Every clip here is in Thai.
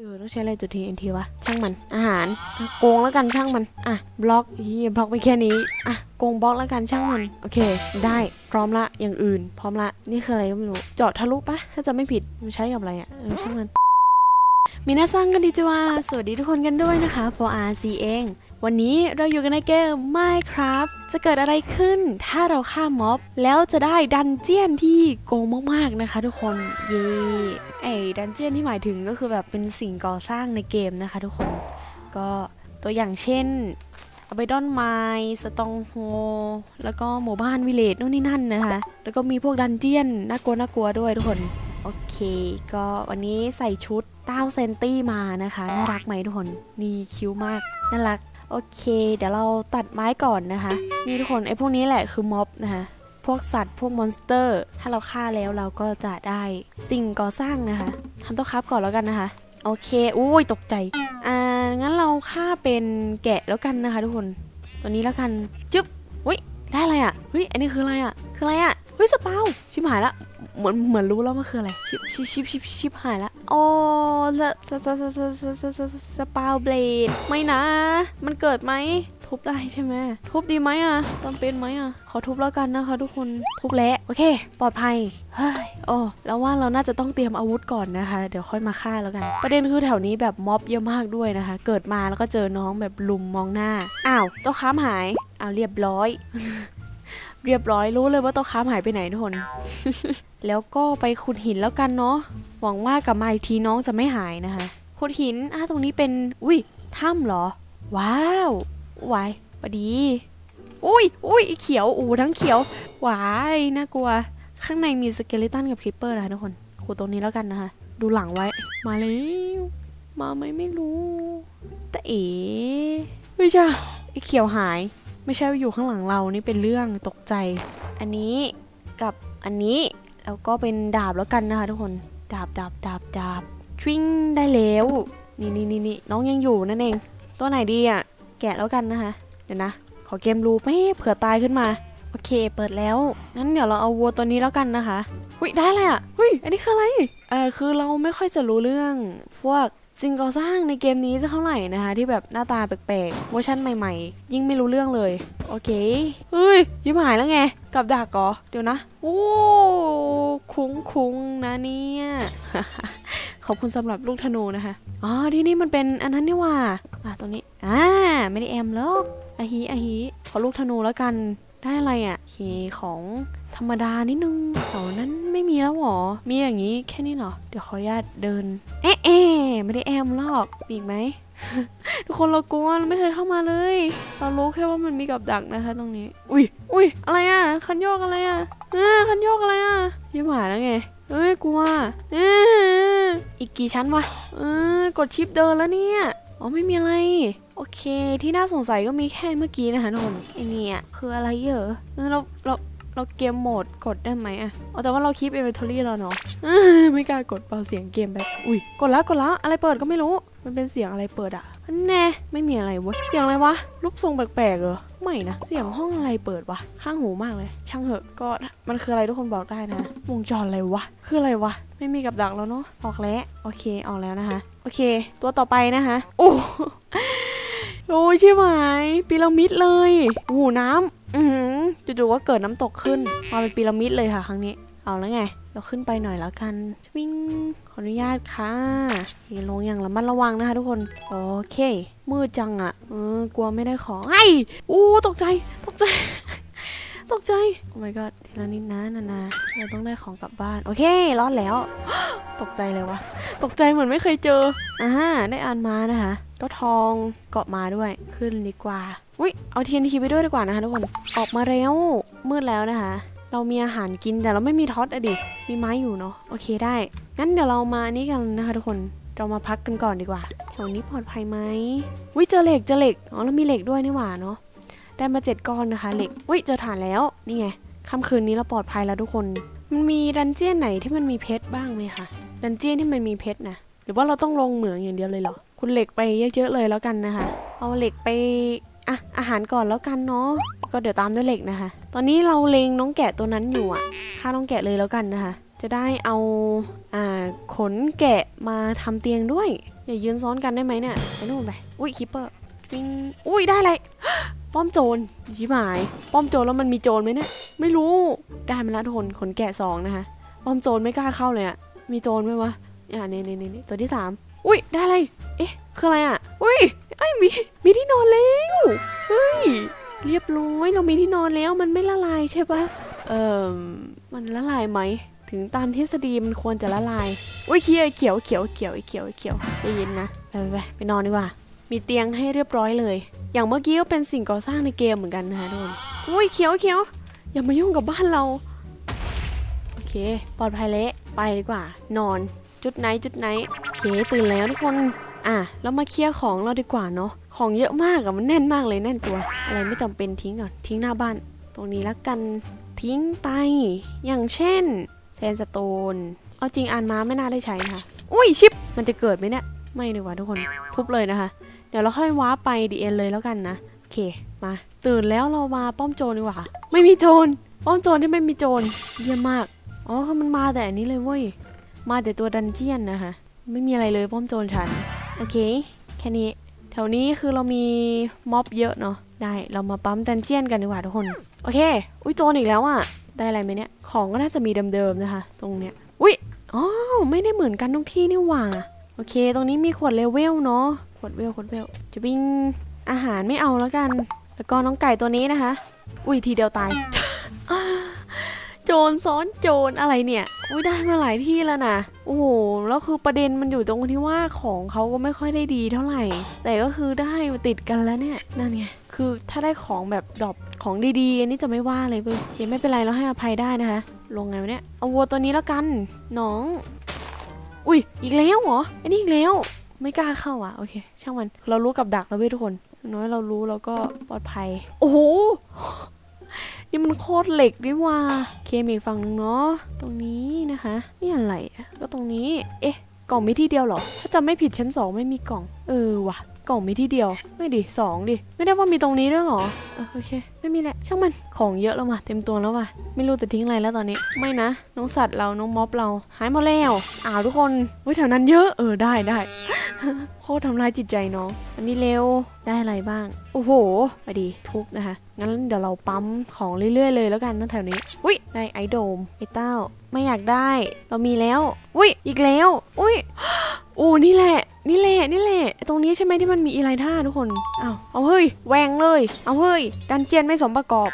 เออต้องใช้อะไรจุด TNT วะ ช่างมัน อาหารโกงแล้วกันช่างมัน อะ บล็อกเฮียบล็อกไปแค่นี้ อะ โกงบล็อกแล้วกันช่างมัน โอเค ได้ พร้อมละ อย่างอื่น พร้อมละ นี่คืออะไรก็ไม่รู้ เจาะทะลุปะถ้าจะไม่ผิด มันใช้กับอะไรอะ เออ ช่างมัน มีน่าสร้างกันดีจ้าสวัสดีทุกคนกันด้วยนะคะ 4RC เอง วันนี้เราอยู่กันในเกม Minecraft จะเกิดอะไรขึ้นถ้าเราฆ่าม็อบ แล้วจะได้ดันเจียนที่โกงมากๆนะคะทุกคน เย่ไอ้ดันเจียนที่หมายถึงก็คือแบบเป็นสิ่งก่อสร้างในเกมนะคะทุกคน ก็ตัวอย่างเช่นอ b บดอนไมสตองโฮ แล้วก็หมู่บ้านวิเลจนู่นนี่นั่นนะคะ แล้วก็มีพวกดันเจียนน่ากลัวน่ากลัวด้วยทุกคน โอเค ก็วันนี้ใส่ชุดเต้าเซนตี้มานะคะ น่ารักไหมทุกคน นี่คิ้วมาก น่ารัก โอเค เดี๋ยวเราตัดไม้ก่อนนะคะ นี่ทุกคนไอ้พวกนี้แหละคือม็อบนะคะพวกสัตว์พวกมอนสเตอร์ ถ้าเราฆ่าแล้วเราก็จะได้สิ่งก่อสร้างนะคะทำต๊ะครับก่อนแล้วกันนะคะ โอเคอุ้ยตกใจ อ่างั้นเราฆ่าเป็นแกะแล้วกันนะคะ ทุกคน ตัวนี้แล้วกันจึ๊บอุ้ยได้อะไรอะเฮ้ยอันนี้คืออะไรอะคืออะไรอะเฮ้ยสปาชิบหายละเหมือนเหมือนรู้แล้วมันคืออะไรชิบชิบชิบชิบชิบหายละ โอ้สสสสสสสสสปาวเบลดไม่นะ มันเกิดไหม ทุบได้ใช่ไหม ทุบดีไหมอะจำเป็นไหมอะ ขอทุบแล้วกันนะคะทุกคน ทุบแล้ว โอเค ปลอดภัย เฮ้ย โอ้แล้วว่าเราน่าจะต้องเตรียมอาวุธก่อนนะคะ เดี๋ยวค่อยมาฆ่าแล้วกัน ประเด็นคือแถวนี้แบบม็อบเยอะมากด้วยนะคะ เกิดมาแล้วก็เจอน้องแบบลุมมองหน้า อ้าวต๊ะค้ามหาย อ้าวเรียบร้อย เรียบร้อยรู้เลยว่าโต๊ะค้ามหายไปไหนทุกคน แล้วก็ไปขุดหินแล้วกันเนาะหวังว่ากลับมาอีกทีน้องจะไม่หายนะคะขุดหินอะตรงนี้เป็นอุ้ยถ้ำเหรอ ว้าววายพอดี อุ้ยอุ้ยไอ้เขียวอูทั้งเขียววายน่ากลัว ข้างในมีสเกเลตันกับคริปเปอร์นะคะทุกคนขุดตรงนี้แล้วกันนะคะดูหลังไว้มาแล้วมาไหมไม่รู้แต่เอ๋ไม่ใช่ไอ้เขียวหาย ไม่ใช่ว่าอยู่ข้างหลังเรานี่เป็นเรื่องตกใจ อันนี้กับอันนี้แล้วก็เป็นดาบแล้วกันนะคะทุกคนดาบดาบดาบดาบทริงได้แล้วนี่นี่นี่นี่น้องยังอยู่นั่นเอง ตัวไหนดีอะแกะแล้วกันนะคะเดี๋ยวนะ ขอเกมรูปไม่เผื่อตายขึ้นมา โอเค เปิดแล้วงั้นเดี๋ยวเราเอาวัวตัวนี้แล้วกันนะคะอุ้ยได้เลยอะอุ้ยอันนี้คืออะไรเออคือเราไม่ค่อยจะรู้เรื่องพวก สิ่งก่อสร้างในเกมนี้จะเท่าไหร่นะคะ ที่แบบหน้าตาแปลกๆเวอร์ชันใหม่ๆ ยิ่งไม่รู้เรื่องเลย โอเคเฮ้ยยิบหายแล้วไง กับดักก่อเดี๋ยวนะโอ้คุ้งคุ้งนะเนี่ยขอบคุณสำหรับลูกธนูนะคะอ๋อที่นี่มันเป็นอันนั้นนี่ว่าอะตรงนี้อ่าไม่ได้แอมหรอกอาฮีอาฮีขอลูกธนูแล้วกันได้อะไรอะเคของ ธรรมดานิดนึงแถวนั้นไม่มีแล้วหรอ มีอย่างนี้แค่นี้เหรอ เดี๋ยวขออนุญาตเดินเอ๊ะเอ๊ไม่ได้แอมหรอกมีอีกไหมทุกคนเรากลัวเราไม่เคยเข้ามาเลย เรารู้แค่ว่ามันมีกับดักนะคะ ตรงนี้ อุ้ยอุ้ยอะไรอะ คันโยกอะไรอะเออคันโยกอะไรอะยิ้มหาแล้วไงเอ้ยกลัวเอออีกกี่ชั้นวะเออกดชิปเดินแล้วเนี่ยอ๋อไม่มีอะไร โอเค ที่น่าสงสัยก็มีแค่เมื่อกี้นะคะทุกคนไอเนี่ยคืออะไรเหรอเออเราเรา เราเกมโหมดกดได้ไหมอะอ๋อแต่ว่าเราคีปอินเวนทอรี่แล้วเนาะไม่กล้ากดเบาเสียงเกมแบบอุ้ยกดแล้วกดแล้วอะไรเปิดก็ไม่รู้ มันเป็นเสียงอะไรเปิดอะแน่ไม่มีอะไรวะเสียงอะไรวะรูปทรงแปลกๆเหรอไม่นะเสียงห้องอะไรเปิดวะข้างหูมากเลย ช่างเหอะก็มันคืออะไรทุกคนบอกได้นะวงจรอะไรวะคืออะไรวะไม่มีกับดักแล้วเนาะออกแล้วโอเคออกแล้วนะคะโอเค ตัวต่อไปนะคะโอ้โอ้ใช่ไหมพีระมิดเลยโอ้น้ำ จู่ๆก็เกิดน้ำตกขึ้น มาเป็นพีระมิดเลยค่ะ ครั้งนี้ เอาแล้วไง เราขึ้นไปหน่อยแล้วกันวิ่งขออนุญาตค่ะลงอย่างระมัดระวังนะคะทุกคน โอเค มืดจังอะ่ะ เออ กลัวไม่ได้ของไอ้อู้ตกใจ ตกใจ ตกใจ โอ้ my god ทีละนิดนะนานาเราต้องได้ของกลับบ้าน โอเค รอดแล้ว ตกใจเลยวะ ตกใจเหมือนไม่เคยเจอ อ่า ได้อ่านมานะคะ ก็ทองเกาะมาด้วย ขึ้นดีกว่า อุ้ยเอาเทียนทีไปด้วยดีกว่านะคะทุกคน ออกมาแล้วมืดแล้วนะคะ เรามีอาหารกินแต่เราไม่มีท็อตอะดิ มีไม้อยู่เนาะ โอเคได้ งั้นเดี๋ยวเรามานี่กันนะคะทุกคน เรามาพักกันก่อนดีกว่า แถวนี้ปลอดภัยไหมอุ้ยเจอเหล็กเจอเหล็ก อ๋อแล้วมีเหล็กด้วยนี่หว่าเนาะ ได้มาเจ็ดก้อนนะคะเหล็ก อุ้ยเจอฐานแล้ว นี่ไงค่ำคืนนี้เราปลอดภัยแล้วทุกคน มันมีดันเจียนไหนที่มันมีเพชรบ้างไหมคะ ดันเจียนที่มันมีเพชรนะ หรือว่าเราต้องลงเหมืองอย่างเดียวเลยเหรอ คุณเหล็กไปเยอะๆเลยแล้วกันนะคะ เอาเหล็กไป อะอาหารก่อนแล้วกันเนาะก็เดี๋ยวตามด้วยเหล็กนะคะ ตอนนี้เราเลงน้องแกะตัวนั้นอยู่อะฆ่าน้องแกะเลยแล้วกันนะคะ จะได้เอาอ่าขนแกะมาทำเตียงด้วยอย่ายืนซ้อนกันได้ไหมเนี่ยไปนู่นไปอุ้ยคิปเปอร์วิ่งอุ้ยได้เลยป้อมโจรชิบหาย ป้อมโจรแล้วมันมีโจรไหมเนี่ยไม่รู้ได้มาแล้วทุกคนขนแกะสองนะคะป้อมโจรไม่กล้าเข้าเลยอะมีโจรไหมวะอ่าเนี่ยเนี่ยเนี่ยตัวที่สามอุ้ยได้อะไรเอ๊ะคืออะไรอะอุ้ย ไอ้ยมีมีที่นอนแล้วเฮ้ยเรียบร้อยเรามีที่นอนแล้วมันไม่ละลายใช่ปะเอ่อมันละลายไหมถึงตามทฤษฎีมันควรจะละลายอุ้ยเขียวเขียวเขียวเขียวเขียวเขียวใจเย็นนะไปไปไปไปนอนดีกว่า มีเตียงให้เรียบร้อยเลย อย่างเมื่อกี้ก็เป็นสิ่งก่อสร้างในเกมเหมือนกันนะคะทุกคนอุ้ยเขียวเขียวอย่ามายุ่งกับบ้านเราโอเค ปลอดภัยเละไปดีกว่า นอนจุดไหนจุดไหนโอเคตื่นแล้วทุกคน อะแล้วมาเคลียร์ของเราดีกว่าเนาะของเยอะมากอะมันแน่นมากเลยแน่นตัว อะไรไม่จำเป็นทิ้งก่อนทิ้งหน้าบ้าน ตรงนี้ละกันทิ้งไป อย่างเช่นแซนสโตนเอาจริงอ่านมาไม่น่าได้ใช้นะคะอุ้ยชิปมันจะเกิดไหมเนี่ยไม่ดีกว่าทุกคนทุบเลยนะคะ เดี๋ยวเราค่อยว้าไปดีเอ็นเลยแล้วกันนะโอเคมาตื่นแล้วเรามาป้อมโจรดีกว่าไม่มีโจรป้อมโจรที่ไม่มีโจรเยี่ยมมากอ๋อคือมันมาแต่อันนี้เลยเว้ยมาแต่ตัวดันเจียนนะคะ ไม่มีอะไรเลยป้อมโจรฉัน โอเค แค่นี้ แถวนี้คือเรามีม็อบเยอะเนาะ ได้ เรามาปั๊มดันเจียนกันดีกว่าทุกคน โอเค อุ้ยโจรอีกแล้วอะ ได้อะไรไหมเนี่ย ของก็น่าจะมีเดิมๆนะคะ ตรงเนี้ย อุ้ยอ๋อไม่ได้เหมือนกันทุกที่นี่หว่า โอเค ตรงนี้มีขวดเลเวลเนาะ ขวดเวล ขวดเวล จะวิ่งอาหารไม่เอาแล้วกัน แล้วก็น้องไก่ตัวนี้นะคะ อุ้ยทีเดียวตาย โจรซ้อนโจรอะไรเนี่ยอุ้ยได้มาหลายที่แล้วนะโอ้โหแล้วคือประเด็นมันอยู่ตรงที่ว่าของเขาก็ไม่ค่อยได้ดีเท่าไหร่ แต่ก็คือได้มาติดกันแล้วเนี่ยนั่นไงคือถ้าได้ของแบบดรอปของดีๆอันนี้จะไม่ว่าเลยเว้ยยังไม่เป็นไรเราให้อภัยได้นะคะ ลงไงวะเนี่ยเอาวัวตัวนี้แล้วกันน้อง อุ้ยอีกแล้วเหรออ้นี่อีกแล้วไม่กล้าเข้าอะโอเค ช่างมันเรารู้กับดักแล้วเว้ยทุกคนน้อยเรารู้แล้วก็ปลอดภัย โอ้โห นี่มันโคตรเหล็กดิว่า เคมีฝั่งหนึ่งเนาะ ตรงนี้นะคะ นี่อะไรก็ตรงนี้ เอ๊ะ กล่องมีที่เดียวเหรอ ถ้าจำไม่ผิดชั้นสองไม่มีกล่อง เออว่ะ กล่องมีที่เดียว ไม่ดิสองดิ ไม่ได้ว่ามีตรงนี้ด้วยหรอโอเค ไม่มีแหละ ช่างมัน ของเยอะแล้วว่ะ เต็มตัวแล้วว่ะ ไม่รู้จะทิ้งอะไรแล้วตอนนี้ ไม่นะ น้องสัตว์เรา น้องม็อบเรา หายหมดแล้ว อ้าวทุกคนเฮ้ยแถวนั้นเยอะ เออได้ได้ โคตรทำลายจิตใจน้อง อันนี้เร็ว ได้อะไรบ้าง โอ้โหไปดีทุบนะคะ งั้นเดี๋ยวเราปั๊มของเรื่อยๆเลยแล้วกันนะแถวนี้ อุ้ยได้ไอโดม ไอเต้า ไม่อยากได้ เรามีแล้ว อุ้ยอีกแล้ว อุ้ยโอ้นี่แหละ นี่แหละนี่แหละตรงนี้ใช่ไหมที่มันมีอีไลท่าทุกคนเอาเอาเฮ้ยแหวงเลย เอาเฮ้ย ดันเจียนไม่สมประกอบ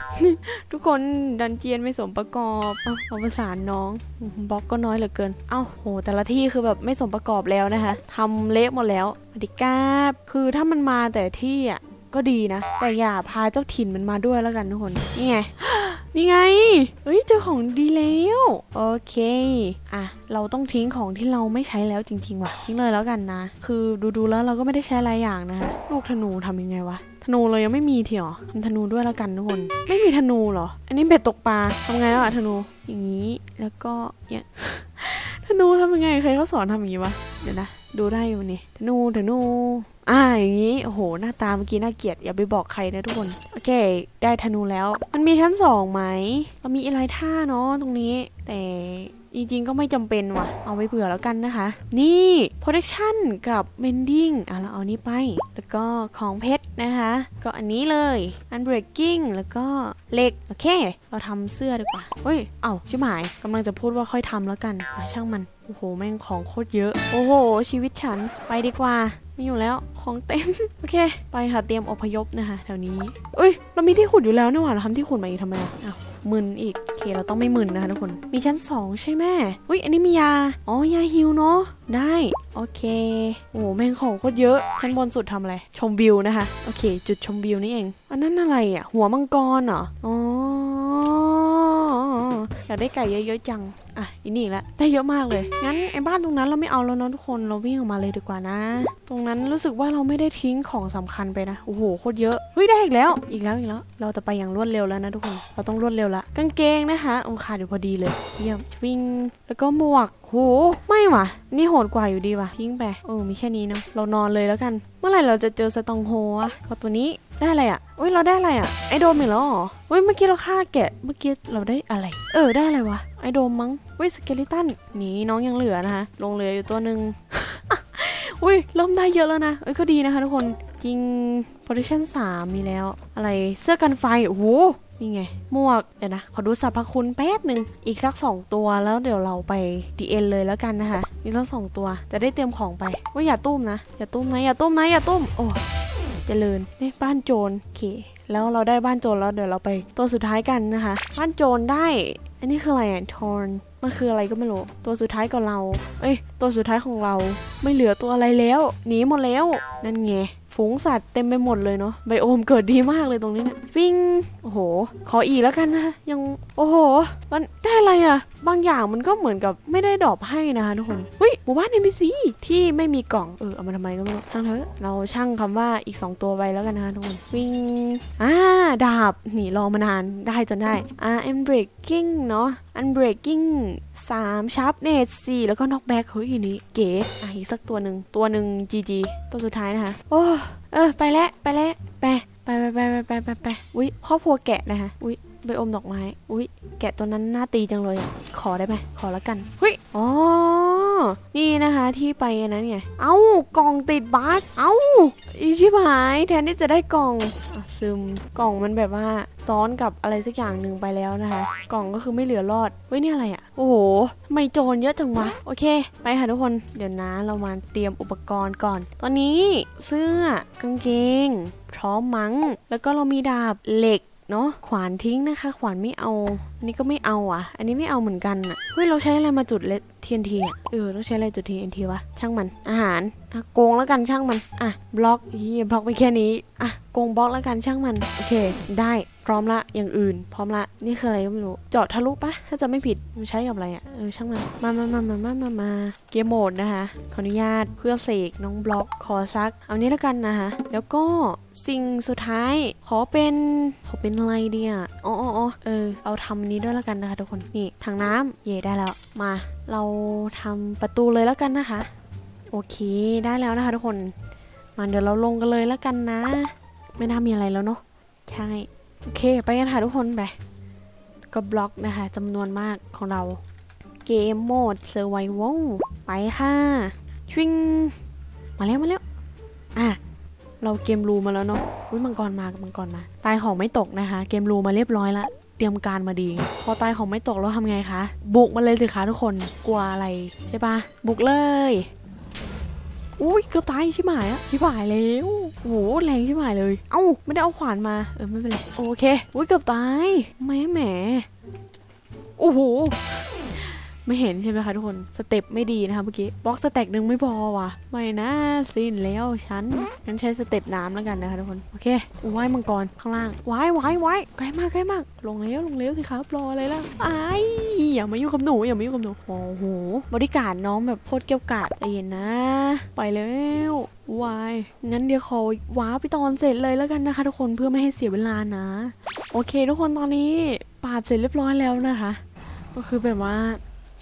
ทุกคนดันเจียนไม่สมประกอบเอาเอาประสานน้องบล็อกก็น้อยเหลือเกิน เอ้าโหแต่ละที่คือแบบไม่สมประกอบแล้วนะคะทำเละหมดแล้วสวัสดีครับคือถ้ามันมาแต่ที่อะก็ดีนะ แต่อย่าพาเจ้าถิ่นมันมาด้วยแล้วกันทุกคนนี่ไง นี่ไง เฮ้ยเจอของดีแล้ว โอเค อะ เราต้องทิ้งของที่เราไม่ใช้แล้วจริงๆว่ะ ทิ้งเลยแล้วกันนะ คือดูๆแล้วเราก็ไม่ได้ใช้หลายอย่างนะคะลูกธนูทำยังไงวะ ธนูเรายังไม่มีเถียวทำธนูด้วยแล้วกันทุกคน ไม่มีธนูเหรอ อันนี้เบ็ดตกปลาทำไงแล้วอะธนู อย่างนี้ แล้วก็เนี่ยธนูทำยังไง ใครเขาสอนทำอย่างนี้วะ เดี๋ยวนะ ดูได้อยู่นี่ ธนู ธนู อ่าอย่างนี้โอ้โหหน้าตาเมื่อกี้น่าเกลียดอย่าไปบอกใครนะทุกคนโอเค ได้ธนูแล้ว มันมีชั้นสองไหมเรามีอะไรท่าเนาะตรงนี้ แต่จริงๆก็ไม่จำเป็นว่ะ เอาไว้เผื่อแล้วกันนะคะ นี่ protection กับ mending อะเราเอานี้ไป แล้วก็ของเพชรนะคะ ก็อันนี้เลย unbreaking แล้วก็เหล็ก โอเค เราทำเสื้อดีกว่าเฮ้ย เอ้าชิบหายกำลังจะพูดว่าค่อยทำแล้วกันช่างมัน โอ้โห แม่งของโคตรเยอะ โอ้โห ชีวิตฉัน ไปดีกว่า ม่อยู่แล้วของเต็มโอเค ไปค่ะเตรียมอพยพนะคะแถวนี้เอ้ย เรามีที่ขุดอยู่แล้วนี่หว่าเราทำที่ขุดมาอีกทำไมอะอ้าวมึนอีกโอเคเราต้องไม่มึนนะคะทุกคน มีชั้นสองใช่ไหมอุ้ยอันนี้มียา อ๋อยาฮิวเนาะได้โอเค โอ้โหแม่งของโคตรเยอะ ชั้นบนสุดทำอะไร ชมวิวนะคะ โอเค จุดชมวิวนี่เอง อันนั้นอะไรอะ หัวมังกรเหรอ อ๋อ อยากได้ไก่เยอะๆจัง อะอีนี่ละได้เยอะมากเลย งั้นไอ้บ้านตรงนั้นเราไม่เอาแล้วเนาะทุกคนเราวิ่งออกมาเลยดีกว่านะ ตรงนั้นรู้สึกว่าเราไม่ได้ทิ้งของสำคัญไปนะโอ้โหโคตรเยอะเฮ้ยได้อีกแล้ว อีกแล้วอีกแล้ว เราจะไปอย่างรวดเร็วแล้วนะทุกคนเราต้องรวดเร็วละกางเกงนะคะองขาดอยู่พอดีเลยเยี่ยมวิ่งแล้วก็หมวกโหไม่ว่ะ นี่โหดกว่าอยู่ดีว่ะทิ้งไปเออมีแค่นี้เนาะเรานอนเลยแล้วกัน เมื่อไหร่เราจะเจอสตองโฮอะขอตัวนี้ ได้อะไรอะอุ้ยเราได้อะไรอะ ไอโดมอีกแล้วเหรออุ้ยเมื่อกี้เราฆ่าแกะ เมื่อกี้เราได้อะไร เออได้อะไรวะ ไอโดมมั้งอุ้ยสเกลิตันนี่น้องยังเหลือนะคะ ลงเหลืออยู่ตัวหนึ่งอุ้ยเริ่มได้เยอะแล้วนะเอ้ยก็ดีนะคะทุกคน จริง protection 3 มีแล้ว อะไรเสื้อกันไฟ โอ้โห นี่ไง หมวก เดี๋ยวนะ ขอดูสรรพคุณแป๊บหนึ่ง อีกสักสองตัวแล้วเดี๋ยวเราไป DN เลยแล้วกันนะคะ อีกสักสองตัว จะได้เตรียมของไปว่าอย่าตุ้มนะ อย่าตุ้มนะ อย่าตุ้มนะ อย่าตุ้ม โอ้ เจริญนี่บ้านโจรโอเค แล้วเราได้บ้านโจรแล้วเดี๋ยวเราไปตัวสุดท้ายกันนะคะ บ้านโจรได้ อันนี้คืออะไรอะทอนมันคืออะไรก็ไม่รู้ ตัวสุดท้ายก่อนเรา เอ้ย ตัวสุดท้ายของเรา ไม่เหลือตัวอะไรแล้ว หนีหมดแล้ว นั่นไง ฝูงสัตว์เต็มไปหมดเลยเนาะไบโอมเกิดดีมากเลยตรงนี้เนะวิ่งโอ้โห ขออีกแล้วกันนะคะยังโอ้โห มันได้อะไรอะบางอย่างมันก็เหมือนกับไม่ได้ดอปให้นะคะทุกคนเฮ้ยหมู่บ้านเอ็นบีซีที่ไม่มีกล่องเออเอามาทำไมก็ไม่รู้ช่างเถอะเราช่างคำว่าอีก 2 ตัวไปแล้วกันนะคะทุกคนวิ่งอ่าดาบหนีรอมานานได้จนได้อ่า I'm breaking เนาะ unbreaking 3 sharp net 4แล้วก็ knockback เฮ้ยอันนี้เก๋อะอีกสักตัวหนึ่งตัวหนึ่ง GG ตัวสุดท้ายนะคะโอ้เออไปแล้วไปแล้วไปไปไปไปไปไปไปไปอุ้ยครอบครัวแกะนะคะอุ้ยไปอมดอกไม้ อุ้ยแกะตัวนั้นน่าตีจังเลย ขอได้ไหมขอแล้วกันหุ้ยอ๋อ นี่นะคะที่ไปนนั้นไง เอ้ากล่องติดบัสเอ้าอีชิบหาย แทนที่จะได้กล่อง ซึม กล่องมันแบบว่าซ้อนกับอะไรสักอย่างหนึ่งไปแล้วนะคะ กล่องก็คือไม่เหลือรอดเว้ยนี่อะไรอะ่ะ โอ้โหทำไมโจรเยอะจังวะ โอเค ไปค่ะทุกคน เดี๋ยวนะเรามาเตรียมอุปกรณ์ก่อน ตอนนี้เสื้อกางเกง พร้อมมั้ง แล้วก็เรามีดาบเหล็กเนาะขวานทิ้งนะคะ ขวานไม่เอา นนี้ก็ไม่เอาอะ อันนี้ไม่เอาเหมือนกันอะ เฮ้ย เราใช้อะไรมาจุดเลทีนทีอะ เออต้องใช้อะไรจุดทีนทีวะ ช่างมัน อาหาร อะ โกงแล้วกันช่างมัน อะ บล็อกฮีบล็อกไปแค่นี้ อะ โกงบล็อกแล้วกันช่างมัน โอเค ได้ พร้อมละ อย่างอื่น พร้อมละ นี่คืออะไรก็ไม่รู้ เจาะทะลุปะถ้าจะไม่ผิดมันใช้กับอะไรอะ เออ ช่างมัน มามามามามามามาเกมโหมดนะคะ ขออนุญาต เพื่อเสกน้องบล็อกขอซัก เอานี้แล้วกันนะคะ แล้วก็สิ่งสุดท้าย ขอเป็น ขอเป็นอะไรเดีอะอ๋ออ๋ออ๋อเออ เอาทำนี้ด้วยแล้วกันนะคะ ทุกคนนี่ถังน้ำเย่ได้แล้วมา เราทำประตูเลยแล้วกันนะคะ โอเคได้แล้วนะคะ ทุกคนมาเดี๋ยวเราลงกันเลยแล้วกันนะ ไม่น่ามีอะไรแล้วเนาะใช่โอเคไปกันค่ะทุกคนไปก็บล็อกนะคะจำนวนมากของเราเกมโหมดเซอร์ไววงไปค่ะชิงมาแล้วมาแล้วอะเราเกมรูมาแล้วเนาะอุ้ยมังกรมากับมังกรมา ตายของไม่ตกนะคะ เกมรูมาเรียบร้อยละ เตรียมการมาดี พอตายของไม่ตกแล้วทำไงคะ บุกมาเลยสิคะทุกคน กลัวอะไรใช่ปะบุกเลย อุ้ยเกือบตายชิบหายอะชิบหายแล้วโอ้โหแรงชิบหายเลย เอ้าไม่ได้เอาขวานมา เออไม่เป็นไร โอเค อุ้ยเกือบตายแหมแหมโอ้โห ไม่เห็นใช่ไหมคะทุกคน สเต็ปไม่ดีนะคะเมื่อกี้บล็อกสแต็กหนึ่งไม่พอว่ะ ไม่นะสิ้นแล้วฉันงั้นใช้สเต็ปน้ำแล้วกันนะคะทุกคน โอเคว่ายมังกรข้างล่างว่ายว่ายว่ายใกล้มากใกล้มาก ลงแล้วลงแล้วสิครับรออะไรล่ะไอ้ายอย่ามายุ่งกับหนูอย่ามายุ่งกับหนูโอ้โหบริการน้องแบบโคตรเกี่ยวกาดใจเย็นนะ ไปแล้ววายงั้นเดี๋ยวขอว้าไปตอนเสร็จเลยแล้วกันนะคะ ทุกคนเพื่อไม่ให้เสียเวลานะ โอเค ทุกคนตอนนี้ปาดเสร็จเรียบร้อยแล้วนะคะ ก็คือแบบว่า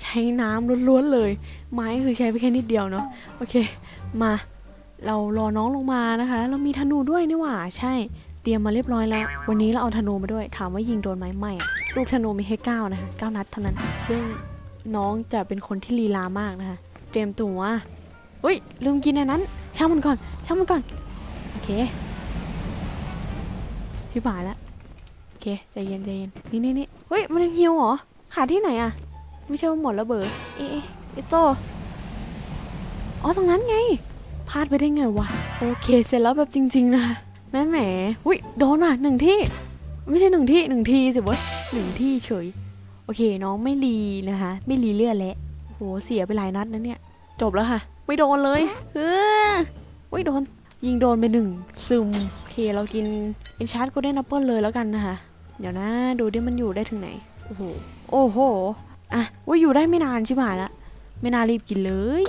ใช้น้ำล้วนๆเลย ไม้คือใช้ไปแค่นิดเดียวเนาะโอเค มา เรารอน้องลงมานะคะ เรามีธนูด้วยนี่หว่า ใช่ เตรียมมาเรียบร้อยแล้ว วันนี้เราเอาธนูมาด้วย ถามว่ายิงโดนไหมไม่ลูกธนูมีแค่เก้านะคะเก้านัดเท่านั้นซึ่งน้องจะเป็นคนที่ลีลามากนะคะ เตรียมตัวอุ้ยลืมกินอันนั้นช่างมันก่อนช่างมันก่อน โอเคพี่บ่ายแล้วโอเคใจเย็นใจเย็นนี่นี่นี่เฮ้ยมันยังฮิวเหรอขาดที่ไหนอะ ไม่ใช่ว่าหมดแล้วเบอร์เอ๊ะเอโตอ๋อตรงนั้นไงพลาดไปได้ไงวะ โอเคเสร็จแล้วแบบจริง ๆ นะ แม่แหมอุ้ยโดนว่ะหนึ่งที่ ไม่ใช่หนึ่งที่หนึ่งทีสิเว้ยหนึ่งที่เฉย โอเคน้องไม่รีนะคะ ไม่รีเลือดแล้วโหเสียไปหลายนัดนะเนี่ย จบแล้วค่ะ ไม่โดนเลยเอออุ้ยโดน ยิงโดนไปหนึ่งซึม โอเคเรากินเอนชาร์ดก็ได้นับเปิลเลยแล้วกันนะคะ เดี๋ยวนะดูดิมันอยู่ได้ถึงไหน โอ้โห โอ้โห อะว่าอยู่ได้ไม่นานใช่ไหมละไม่น่ารีบกินเลย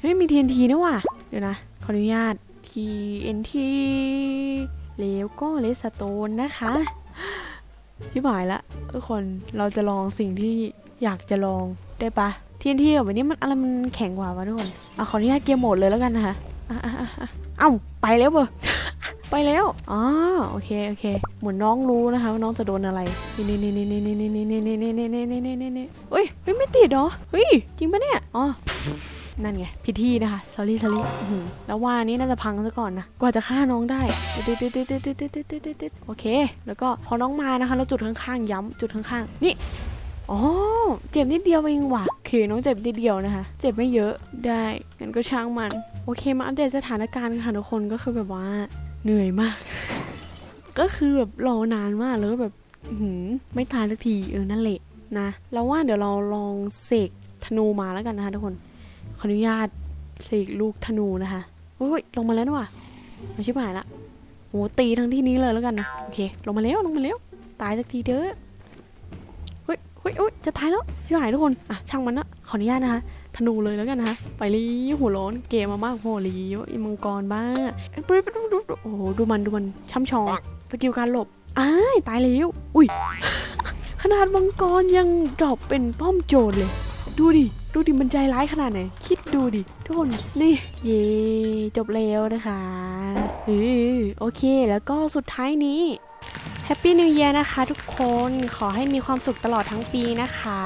เฮ้ยมี TNT นะว่ะ เดี๋ยวนะ ขออนุญาต TNT แล้วก็เลสโตนนะคะพี่หมายละทุกคนเราจะลองสิ่งที่อยากจะลองได้ปะ TNT กับนนี้มันอะไรมันแข็งกว่าวะทุกคนอะขออนุญาตเกมโหมดเลยแล้วกันนะคะะอะอะอะ เอ้าไปแล้วเบอร์ไปแล้วอ๋อโอเคโอเค เหมือนน้องรู้นะคะว่าน้องจะโดนอะไร นี่นี่นี่นี่นี่นี่นี่นี่นี่นี่นี่นี่นี่นี่นี่เฮ้ยเฮ้ยไม่ติดเหรอเฮ้ยจริงปะเนี่ย อ๋อ นั่นไงพิธีนะคะ sorry sorry อื้อหือแล้วว่านี้น่าจะพังซะก่อนนะ กว่าจะฆ่าน้องได้ตึ๊ดตึ๊ดตึ๊ดตึ๊ดตึ๊ดตึ๊ดตึ๊ดตึ๊ดตึ๊ดตึ๊ดโอเค แล้วก็พอน้องมานะคะ เราจุดข้างๆย้ำจุดข้างๆ นี่ อ๋อ เจ็บนิดเดียวเองว่ะโอเคน้องเจ็บนิดเดียวนะคะ เจ็บไม่เยอะ ได้งั้นก็ช่างมัน โอเค มาอัปเดตสถานการณ์ค่ะทุกคน ก็คือแบบว่า เหนื่อยมาก ก็คือแบบรอนานมากแล้วแบบหือไม่ตายสักทีเออนั่นแหละนะ แล้วว่าเดี๋ยวเราลองเสกธนูมาแล้วกันนะคะทุกคน ขออนุญาตเสกลูกธนูนะคะโอ้ยลงมาแล้วนี่หว่ะมาชิบหายละโหตีทั้งที่นี้เลยแล้วกันนะ โอเค ลงมาแล้วลงมาแล้ว ตายสักทีเด้อเฮ้ยเฮ้ยเฮ้ยจะตายแล้วชิบหายทุกคน อะ ช่างมันนะขออนุญาตนะคะธนูเลยแล้วกันนะคะไปรีหัวร้อนเกมมามากโหรีไอ้มังกรบ้าโอ้โหดูมันดูมันช่ำชองสกิลการหลบอ้ายตายแล้วอุ้ยขนาดมังกรยังดรอปเป็นป้อมโจรเลย ดูดิดูดิมันใจร้ายขนาดไหน คิดดูดิทุกคนนี่เย่จบแล้วนะคะเออโอเค แล้วก็สุดท้ายนี้ แฮปปี้นิว e ย r นะคะทุกคนขอให้มีความสุขตลอดทั้งปีนะคะ